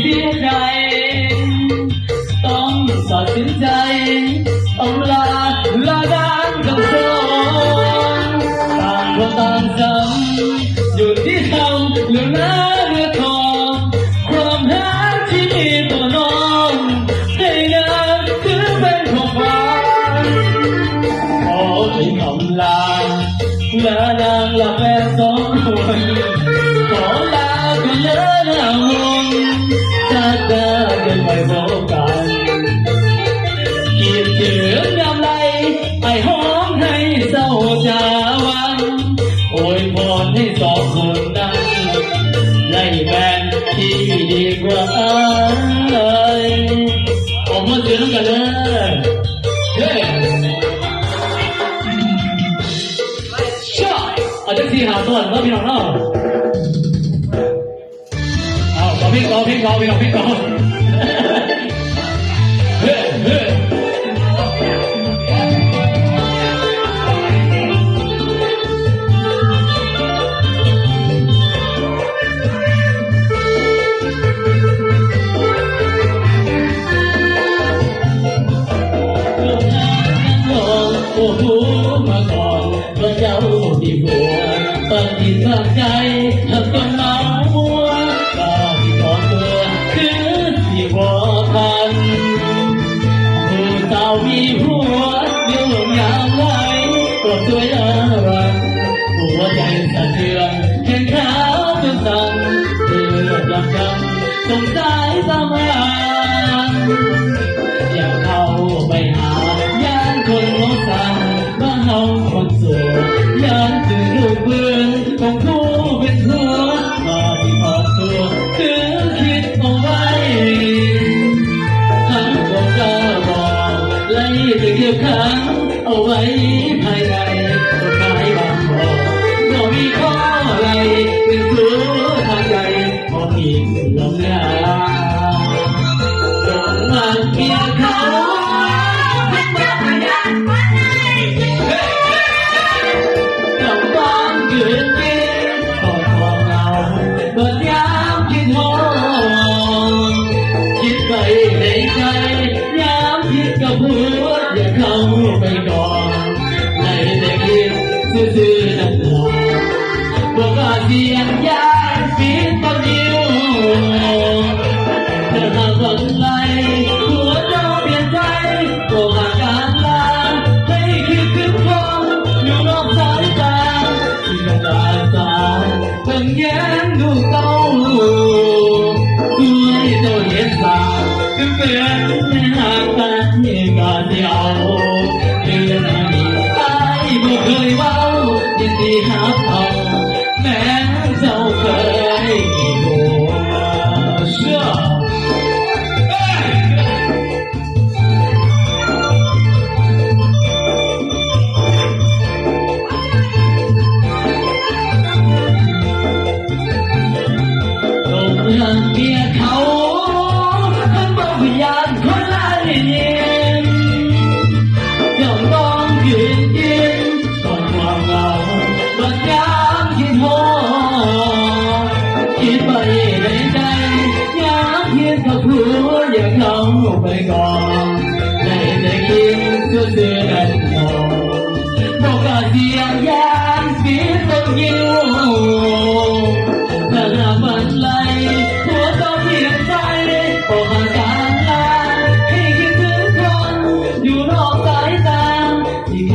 เสียใจต้องตัดสินใจต้องลาลาด้านกับโซนต่างคนต่างจำอยู่ที่ทำเรื่อหน้าเรือทองความรักที่มีต่อน้องให้นานถือเป็นของขวัญขอเป็นคำลาแลานางละแฟนสองคนขอลากันเลิศหน้ามนจะ ดีกว่าเลยออมาเจอกันเลยเฮ้ยใช่อาจจะสี่หาส่วแล้วพี่น้องเนาะเอาขอพี่กอพี่กอพี่น้องพี่กอ หมาก่อนว่าเจ้าที่หัวตั้งที่ตั้งใจทำจน ไว้ภายในกฎหมายบางข้อบ่มีข้ออะไรเป็นตัวทางใดพอมีลมยาดอกมันเพียงเขาดอกบานเกิดนกอดของเราเบิดยามคิดหอนคิดไปในใจยามคิดกับหัวอย่าเข้าไป ดซื่อๆน้ำตาบอกว่าเสียงยานปิดตอนยิ้วเธอหากวันไหลหัวเจ้าเปลี่ ลงรังเกียจเขาท่านบอกวิญญาณคนละเรียนยอมต้องยืนกินก่อนความเหงาบัดยามคิดโหคิดไปในใจยามคิดกับผัวอย่าเขาไปก่อนในแต่คิดก็เสือ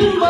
Bilbo!